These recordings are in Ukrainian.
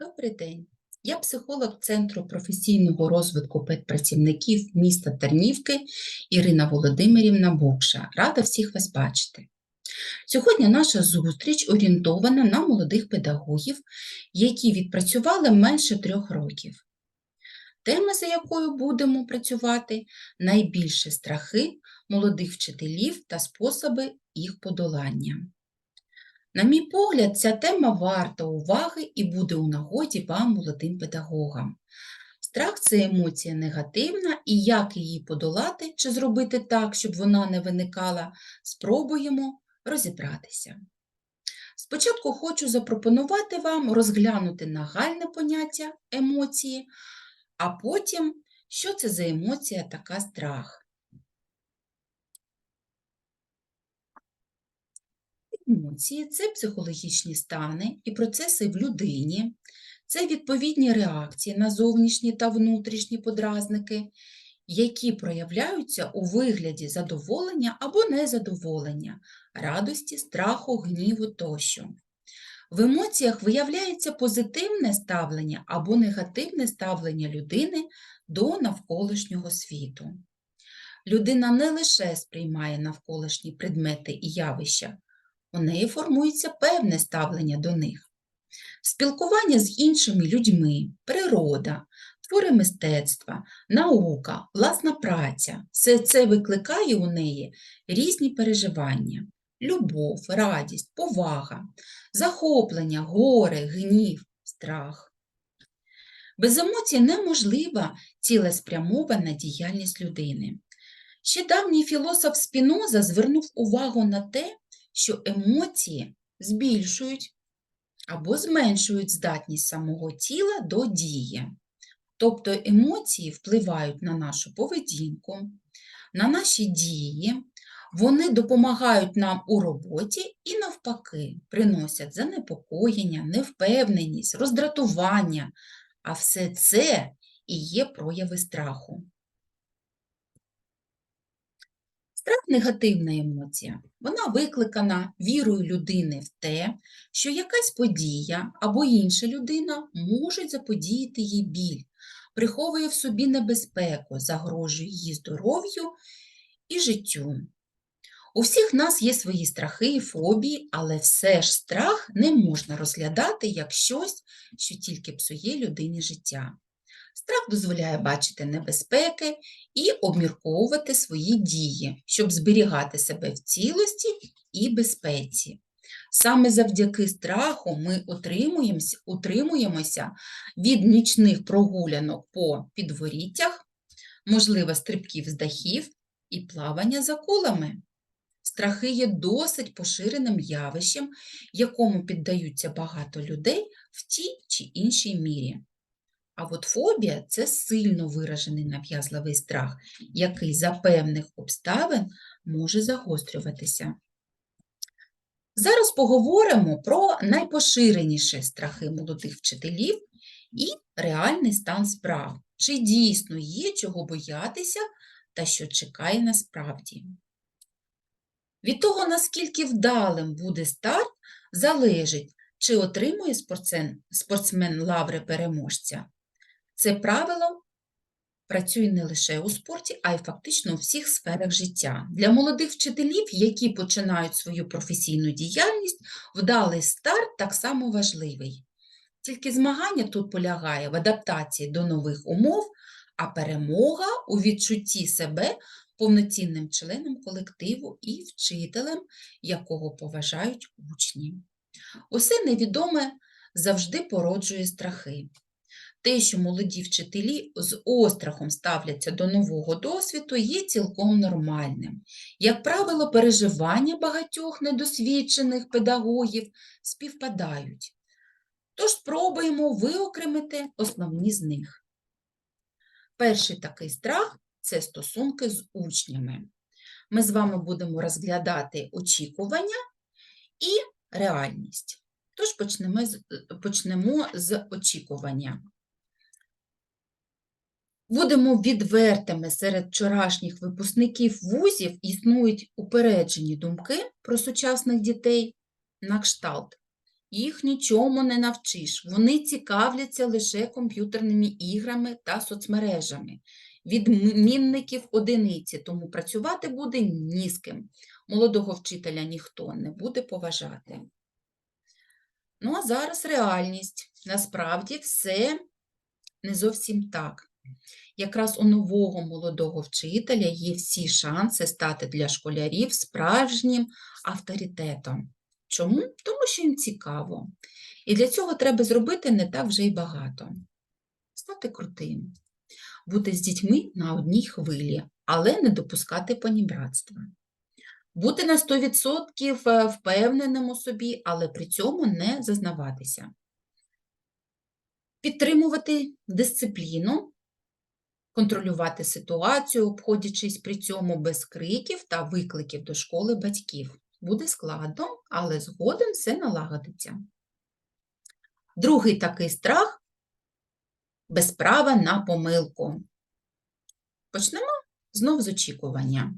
Добрий день. Я психолог Центру професійного розвитку педпрацівників міста Тернівки Ірина Володимирівна Бокша. Рада всіх вас бачити. Сьогодні наша зустріч орієнтована на молодих педагогів, які відпрацювали менше трьох років. Тема, за якою будемо працювати, найбільше страхи молодих вчителів та способи їх подолання. На мій погляд, ця тема варта уваги і буде у нагоді вам, молодим педагогам. Страх це емоція негативна, і як її подолати чи зробити так, щоб вона не виникала, спробуємо розібратися. Спочатку хочу запропонувати вам розглянути нагальне поняття емоції, а потім, що це за емоція така страх. Емоції це психологічні стани і процеси в людині, це відповідні реакції на зовнішні та внутрішні подразники, які проявляються у вигляді задоволення або незадоволення, радості, страху, гніву тощо. В емоціях виявляється позитивне ставлення або негативне ставлення людини до навколишнього світу. Людина не лише сприймає навколишні предмети і явища, у неї формується певне ставлення до них. Спілкування з іншими людьми, природа, твори мистецтва, наука, власна праця все це викликає у неї різні переживання: любов, радість, повага, захоплення, горе, гнів, страх. Без емоцій неможлива цілеспрямована діяльність людини. Ще давній філософ Спіноза звернув увагу на те, що емоції збільшують або зменшують здатність самого тіла до дії. Тобто емоції впливають на нашу поведінку, на наші дії, вони допомагають нам у роботі і, навпаки, приносять занепокоєння, невпевненість, роздратування, а все це і є прояви страху. Страх негативна емоція. Вона викликана вірою людини в те, що якась подія або інша людина можуть заподіяти їй біль, приховує в собі небезпеку, загрожує її здоров'ю і життю. У всіх нас є свої страхи і фобії, але все ж страх не можна розглядати як щось, що тільки псує людині життя. Страх дозволяє бачити небезпеки і обмірковувати свої дії, щоб зберігати себе в цілості і безпеці. Саме завдяки страху ми утримуємося, від нічних прогулянок по підворіттях, можливо, стрибків з дахів і плавання за колами. Страхи є досить поширеним явищем, якому піддаються багато людей в тій чи іншій мірі. А от фобія це сильно виражений нав'язливий страх, який за певних обставин може загострюватися. Зараз поговоримо про найпоширеніші страхи молодих вчителів і реальний стан справ, чи дійсно є чого боятися та що чекає насправді. Від того, наскільки вдалим буде старт, залежить, чи отримує спортсмен, лаври переможця. Це правило працює не лише у спорті, а й фактично у всіх сферах життя. Для молодих вчителів, які починають свою професійну діяльність, вдалий старт так само важливий. Тільки змагання тут полягає в адаптації до нових умов, а перемога у відчутті себе повноцінним членом колективу і вчителем, якого поважають учні. Усе невідоме завжди породжує страхи. Те, що молоді вчителі з острахом ставляться до нового досвіду, є цілком нормальним. Як правило, переживання багатьох недосвідчених педагогів співпадають. Тож спробуємо виокремити основні з них. Перший такий страх це стосунки з учнями. Ми з вами будемо розглядати очікування і реальність. Тож почнемо з, почнемо з очікування. Будемо відвертими серед вчорашніх випускників вузів існують упереджені думки про сучасних дітей на кшталт. їх нічому не навчиш. Вони цікавляться лише комп'ютерними іграми та соцмережами. Відмінників одиниці, тому працювати буде ні з ким. Молодого вчителя ніхто не буде поважати. Ну, а зараз реальність. Насправді все не зовсім так. Якраз у нового молодого вчителя є всі шанси стати для школярів справжнім авторитетом. Чому? Тому що їм цікаво. І для цього треба зробити не так вже й багато. Стати крутим, бути з дітьми на одній хвилі, але не допускати понібратства. Бути на 100% е, впевненим у собі, але при цьому не зазнаватися. Підтримувати дисципліну, контролювати ситуацію, обходячись при цьому без криків та викликів до школи батьків. Буде складно, але згодом все налагодиться. Другий такий страх без права на помилку. Почнемо знов з очікування.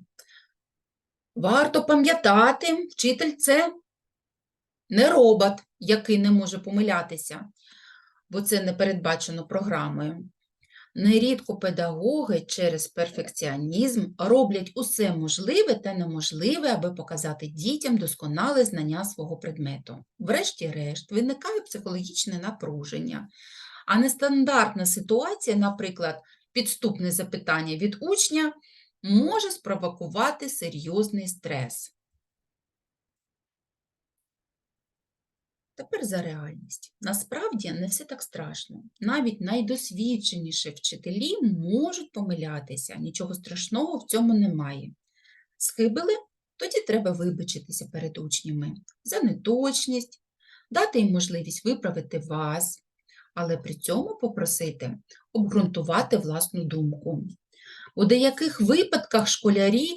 Варто пам'ятати, вчитель це не робот, який не може помилятися, бо це не передбачено програмою. Нерідко педагоги через перфекціонізм роблять усе можливе та неможливе, аби показати дітям досконале знання свого предмету. Врешті-решт, виникає психологічне напруження, а нестандартна ситуація, наприклад, підступне запитання від учня, може спровокувати серйозний стрес. Тепер за реальність. Насправді не все так страшно. Навіть найдосвідченіші вчителі можуть помилятися, нічого страшного в цьому немає. Схибили, тоді треба вибачитися перед учнями за неточність, дати їм можливість виправити вас, але при цьому попросити обґрунтувати власну думку. У деяких випадках школярі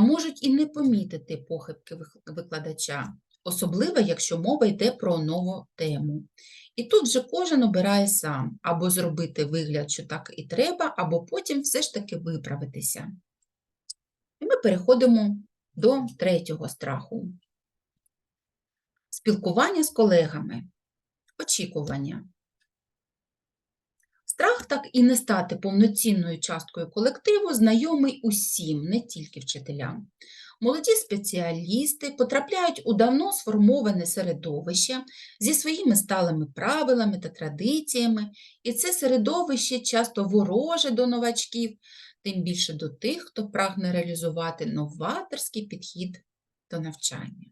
можуть і не помітити похибки викладача, особливо якщо мова йде про нову тему. І тут вже кожен обирає сам, або зробити вигляд, що так і треба, або потім все ж таки виправитися. І ми переходимо до третього страху. Спілкування з колегами. Очікування. Страх так і не стати повноцінною часткою колективу знайомий усім, не тільки вчителям. Молоді спеціалісти потрапляють у давно сформоване середовище зі своїми сталими правилами та традиціями, і це середовище часто вороже до новачків, тим більше до тих, хто прагне реалізувати новаторський підхід до навчання.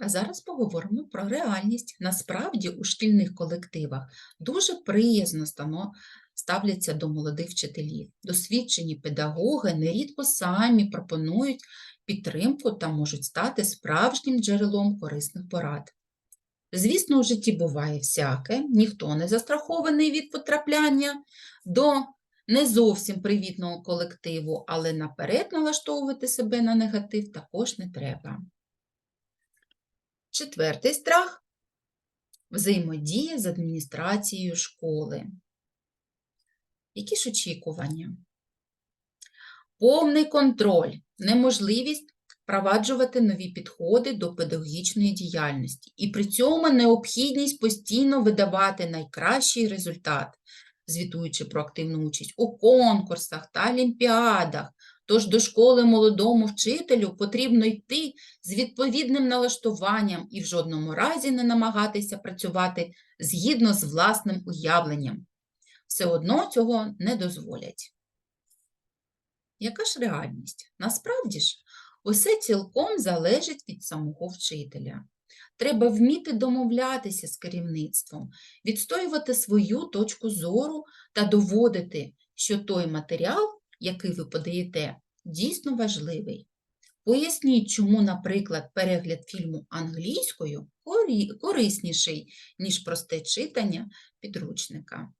А зараз поговоримо про реальність. Насправді у шкільних колективах дуже приязно ставляться до молодих вчителів. Досвідчені педагоги нерідко самі пропонують підтримку та можуть стати справжнім джерелом корисних порад. Звісно, у житті буває всяке, ніхто не застрахований від потрапляння до не зовсім привітного колективу, але наперед налаштовувати себе на негатив також не треба. Четвертий страх взаємодія з адміністрацією школи. Які ж очікування? Повний контроль, неможливість впроваджувати нові підходи до педагогічної діяльності. І при цьому необхідність постійно видавати найкращий результат, звітуючи про активну участь у конкурсах та олімпіадах. Тож до школи молодому вчителю потрібно йти з відповідним налаштуванням і в жодному разі не намагатися працювати згідно з власним уявленням. Все одно цього не дозволять. Яка ж реальність? Насправді ж, усе цілком залежить від самого вчителя. Треба вміти домовлятися з керівництвом, відстоювати свою точку зору та доводити, що той матеріал, який ви подаєте, дійсно важливий. Поясніть, чому, наприклад, перегляд фільму англійською корисніший, ніж просте читання підручника.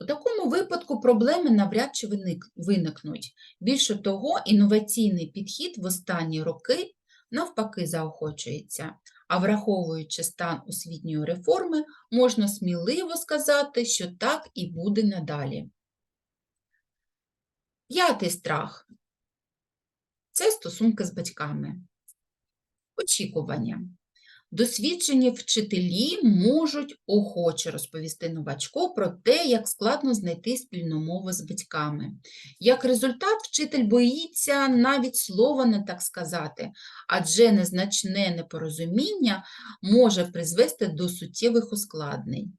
У такому випадку проблеми навряд чи виникнуть. Більше того, інноваційний підхід в останні роки навпаки заохочується. А враховуючи стан освітньої реформи, можна сміливо сказати, що так і буде надалі. П'ятий страх це стосунки з батьками. Очікування. Досвідчені вчителі можуть охоче розповісти новачку про те, як складно знайти спільну мову з батьками. Як результат, вчитель боїться навіть слова не так сказати, адже незначне непорозуміння може призвести до суттєвих ускладнень.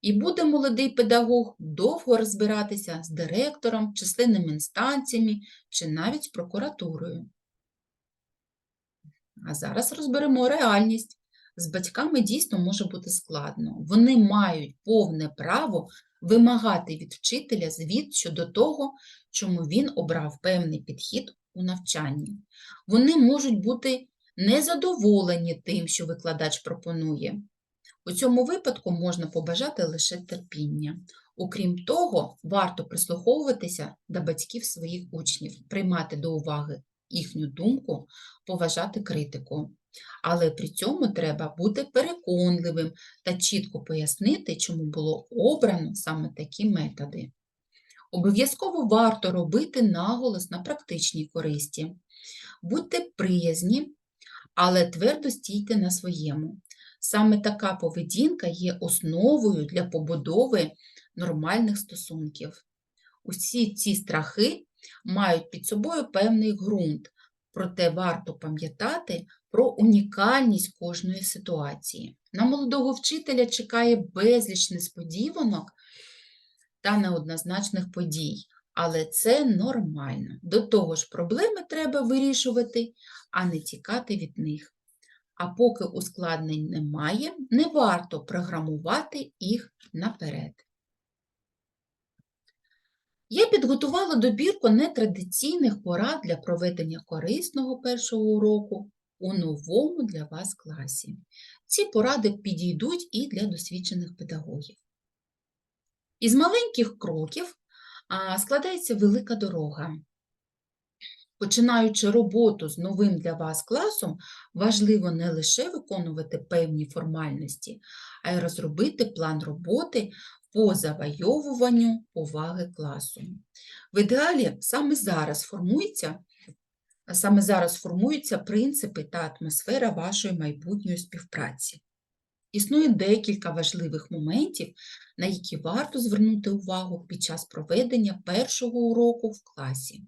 І буде молодий педагог довго розбиратися з директором, численними інстанціями чи навіть з прокуратурою. А зараз розберемо реальність. З батьками дійсно може бути складно. Вони мають повне право вимагати від вчителя звіт щодо того, чому він обрав певний підхід у навчанні. Вони можуть бути незадоволені тим, що викладач пропонує. У цьому випадку можна побажати лише терпіння. Окрім того, варто прислуховуватися до батьків своїх учнів, приймати до уваги їхню думку, поважати критику. Але при цьому треба бути переконливим та чітко пояснити, чому було обрано саме такі методи. Обов'язково варто робити наголос на практичній користі. Будьте приязні, але твердо стійте на своєму. Саме така поведінка є основою для побудови нормальних стосунків. Усі ці страхи мають під собою певний ґрунт, проте варто пам'ятати про унікальність кожної ситуації. На молодого вчителя чекає безліч несподіванок та неоднозначних подій, але це нормально. До того ж, проблеми треба вирішувати, а не тікати від них. А поки ускладнень немає, не варто програмувати їх наперед. Я підготувала добірку нетрадиційних порад для проведення корисного першого уроку у новому для вас класі. Ці поради підійдуть і для досвідчених педагогів. Із маленьких кроків складається велика дорога. Починаючи роботу з новим для вас класом, важливо не лише виконувати певні формальності, а й розробити план роботи по завойовуванню уваги класу. В ідеалі саме зараз формується Саме зараз формуються принципи та атмосфера вашої майбутньої співпраці. Існує декілька важливих моментів, на які варто звернути увагу під час проведення першого уроку в класі.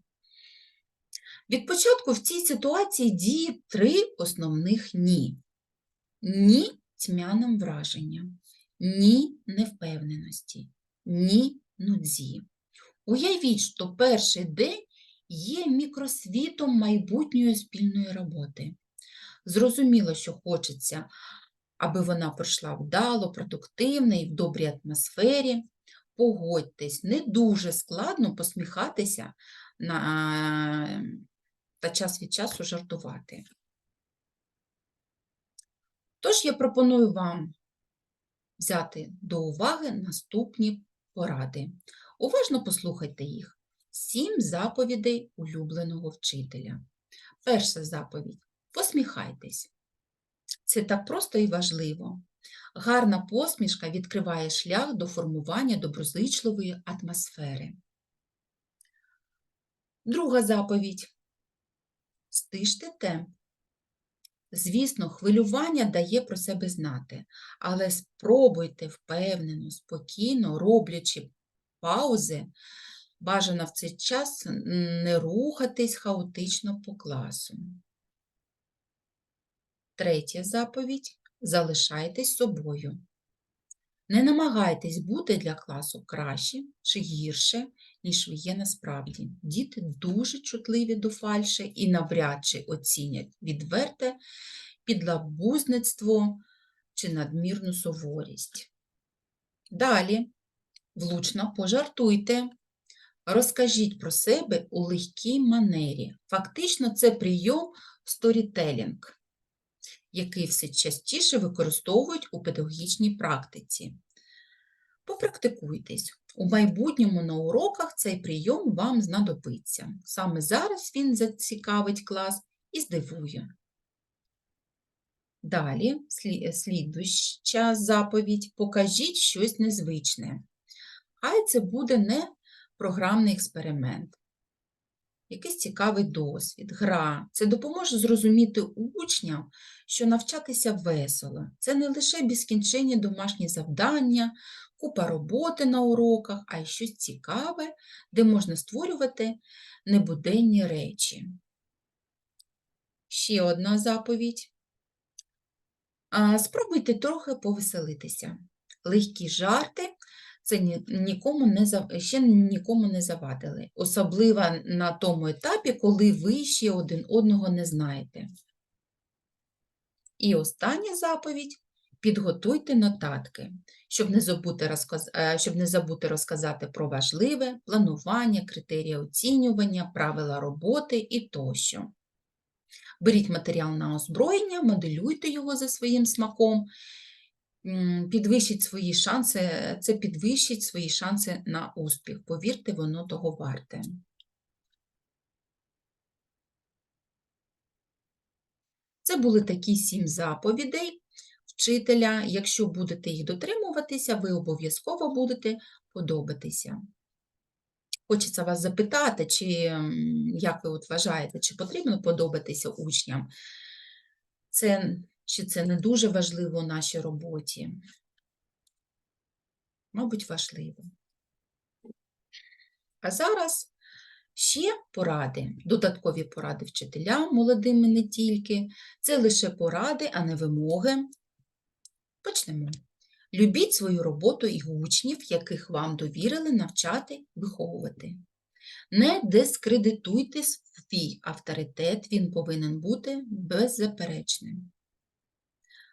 Від початку в цій ситуації діє три основних ні. Ні тьмяним враженням, ні невпевненості, ні нудзі. Уявіть, що перший день є мікросвітом майбутньої спільної роботи. Зрозуміло, що хочеться, аби вона пройшла вдало, продуктивно і в добрій атмосфері. Погодьтесь, не дуже складно посміхатися на... та час від часу жартувати. Тож я пропоную вам взяти до уваги наступні поради. Уважно послухайте їх. Сім заповідей улюбленого вчителя. Перша заповідь посміхайтесь. Це так просто і важливо. Гарна посмішка відкриває шлях до формування доброзичливої атмосфери. Друга заповідь стиште темп. Звісно, хвилювання дає про себе знати, але спробуйте впевнено, спокійно, роблячи паузи, Бажано в цей час не рухатись хаотично по класу. Третя заповідь залишайтесь собою. Не намагайтесь бути для класу краще чи гірше, ніж ви є насправді. Діти дуже чутливі до фальші і навряд чи оцінять відверте підлабузництво чи надмірну суворість. Далі влучно пожартуйте. Розкажіть про себе у легкій манері. Фактично, це прийом сторітелінг, який все частіше використовують у педагогічній практиці. Попрактикуйтесь. У майбутньому на уроках цей прийом вам знадобиться. Саме зараз він зацікавить клас і здивує. Далі, слідуща заповідь, покажіть щось незвичне. Хай це буде не програмний експеримент. Якийсь цікавий досвід, гра. Це допоможе зрозуміти учням, що навчатися весело. Це не лише безкінченні домашні завдання, купа роботи на уроках, а й щось цікаве, де можна створювати небуденні речі. Ще одна заповідь. Спробуйте трохи повеселитися. Легкі жарти це ні- нікому не ще нікому не завадили, особливо на тому етапі, коли ви ще один одного не знаєте. І остання заповідь підготуйте нотатки, щоб не забути, розказ... е, щоб не забути розказати про важливе планування, критерії оцінювання, правила роботи і тощо. Беріть матеріал на озброєння, моделюйте його за своїм смаком, підвищить свої шанси, це підвищить свої шанси на успіх. Повірте, воно того варте. Це були такі сім заповідей вчителя. Якщо будете їх дотримуватися, ви обов'язково будете подобатися. Хочеться вас запитати, чи як ви от вважаєте, чи потрібно подобатися учням? Це, чи це не дуже важливо у нашій роботі? Мабуть, важливо. А зараз ще поради, додаткові поради вчителям, молодим і не тільки. Це лише поради, а не вимоги. Почнемо. Любіть свою роботу і учнів, яких вам довірили навчати, виховувати. Не дискредитуйте свій авторитет, він повинен бути беззаперечним.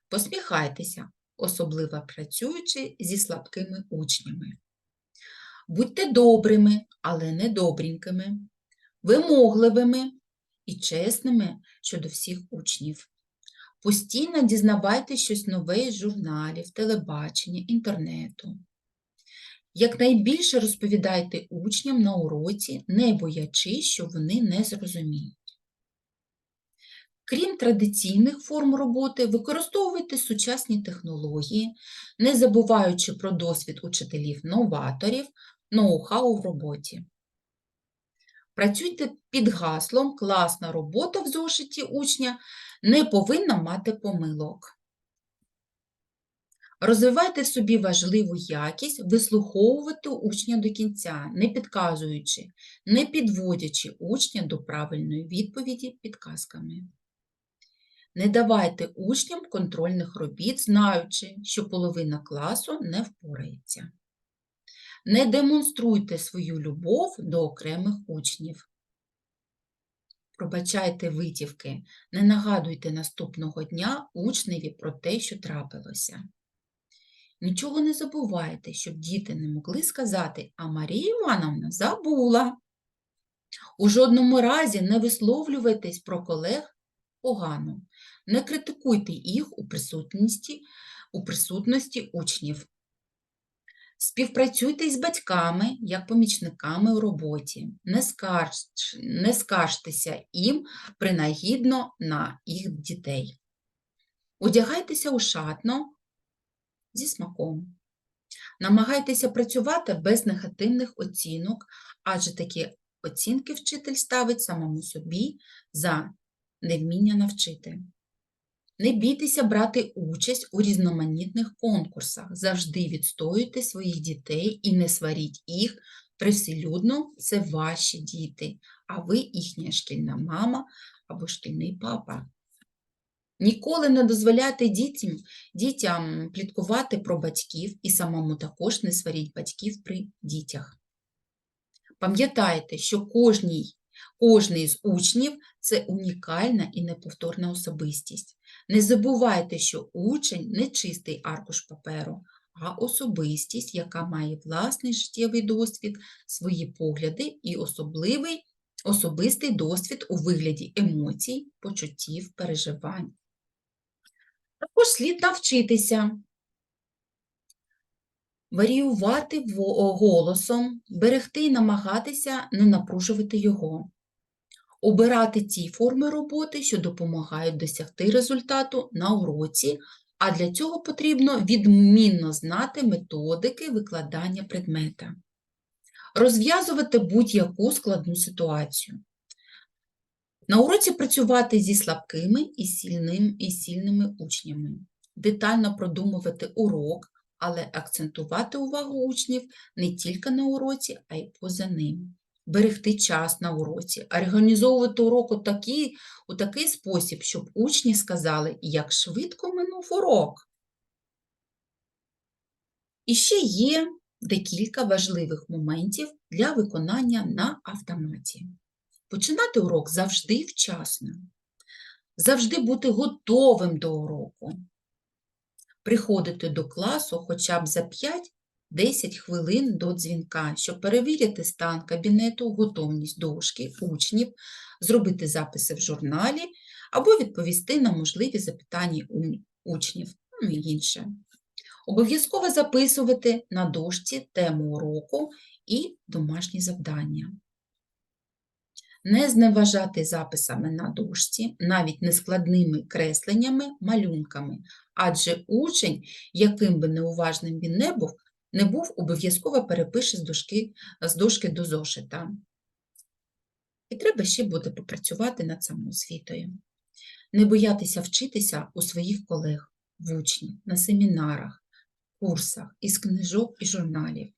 Посміхайтеся, особливо працюючи зі слабкими учнями. Будьте добрими, але не добренькими, вимогливими і чесними щодо всіх учнів. Постійно дізнавайтесь щось нове із журналів, телебачення, інтернету. Якнайбільше розповідайте учням на уроці, не боячись, що вони не зрозуміють. Крім традиційних форм роботи, використовуйте сучасні технології, не забуваючи про досвід учителів-новаторів, ноу-хау в роботі. Працюйте під гаслом «Класна робота в зошиті учня не повинна мати помилок». Розвивайте в собі важливу якість вислуховувати учня до кінця, не підказуючи, не підводячи учня до правильної відповіді підказками. Не давайте учням контрольних робіт, знаючи, що половина класу не впорається. Не демонструйте свою любов до окремих учнів. Пробачайте витівки, не нагадуйте наступного дня учневі про те, що трапилося. Нічого не забувайте, щоб діти не могли сказати, а Марія Івановна забула. У жодному разі не висловлювайтесь про колег погано, не критикуйте їх у присутності, у присутності учнів. Співпрацюйте із батьками як помічниками у роботі. Не, скарж, не скаржтеся їм принагідно на їх дітей. Одягайтеся ушатно зі смаком. Намагайтеся працювати без негативних оцінок, адже такі оцінки вчитель ставить самому собі за невміння навчити. Не бійтеся брати участь у різноманітних конкурсах. Завжди відстоюйте своїх дітей і не сваріть їх привселюдно, це ваші діти, а ви їхня шкільна мама або шкільний папа. Ніколи не дозволяйте дітям, дітям пліткувати про батьків і самому також не сваріть батьків при дітях. Пам'ятайте, що кожній, кожний з учнів це унікальна і неповторна особистість. Не забувайте, що учень не чистий аркуш паперу, а особистість, яка має власний життєвий досвід, свої погляди і особливий, особистий досвід у вигляді емоцій, почуттів, переживань. Також слід навчитися варіювати голосом, берегти і намагатися не напружувати його, обирати ті форми роботи, що допомагають досягти результату на уроці, а для цього потрібно відмінно знати методики викладання предмета, розв'язувати будь-яку складну ситуацію. На уроці працювати зі слабкими і, сильним, і сильними учнями, детально продумувати урок, але акцентувати увагу учнів не тільки на уроці, а й поза ним. Берегти час на уроці, організовувати урок у такий, у такий спосіб, щоб учні сказали, як швидко минув урок. І ще є декілька важливих моментів для виконання на автоматі. Починати урок завжди вчасно, завжди бути готовим до уроку, приходити до класу хоча б за 5-10 хвилин до дзвінка, щоб перевірити стан кабінету, готовність дошки, учнів, зробити записи в журналі або відповісти на можливі запитання учнів, ну і інше. Обов'язково записувати на дошці тему уроку і домашні завдання. Не зневажати записами на дошці, навіть нескладними кресленнями, малюнками, адже учень, яким би неуважним він не був, не був, обов'язково перепише з дошки, з дошки до зошита. І треба ще буде попрацювати над самоосвітою. Не боятися вчитися у своїх колег, в учнів, на семінарах, курсах, із книжок і журналів.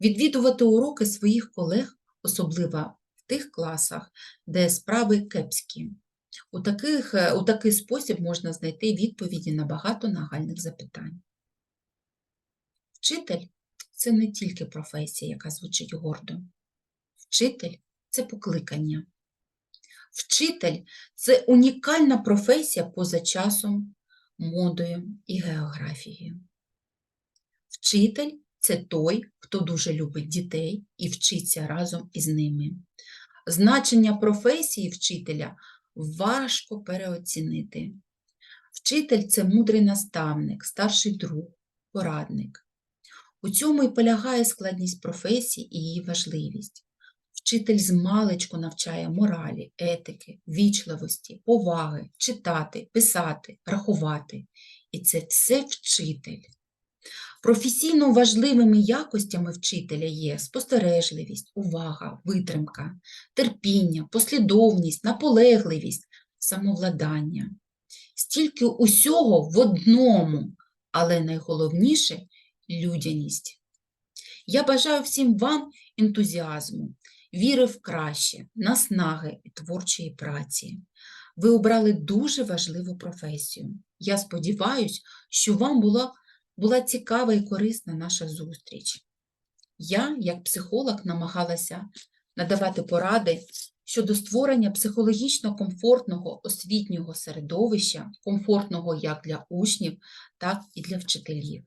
Відвідувати уроки своїх колег, особливо тих класах, де справи кепські. У, таких, е, у такий спосіб можна знайти відповіді на багато нагальних запитань. Вчитель це не тільки професія, яка звучить гордо. Вчитель це покликання. Вчитель це унікальна професія поза часом, модою і географією. Вчитель це той, хто дуже любить дітей і вчиться разом із ними. Значення професії вчителя важко переоцінити. Вчитель це мудрий наставник, старший друг, порадник. У цьому і полягає складність професії і її важливість. Вчитель з маличку навчає моралі, етики, вічливості, поваги, читати, писати, рахувати. І це все вчитель. Професійно важливими якостями вчителя є спостережливість, увага, витримка, терпіння, послідовність, наполегливість, самовладання. Стільки усього в одному, але найголовніше людяність. Я бажаю всім вам ентузіазму, віри в краще, наснаги і творчої праці. Ви обрали дуже важливу професію. Я сподіваюся, що вам було була цікава і корисна наша зустріч. Я, як психолог, намагалася надавати поради щодо створення психологічно комфортного освітнього середовища, комфортного як для учнів, так і для вчителів.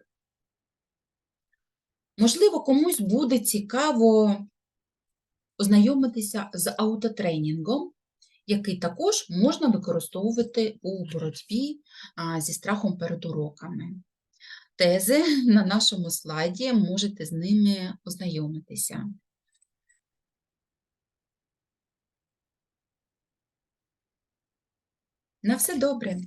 Можливо, комусь буде цікаво ознайомитися з аутотренінгом, який також можна використовувати у боротьбі зі страхом перед уроками тези на нашому слайді, можете з ними ознайомитися. На все добре!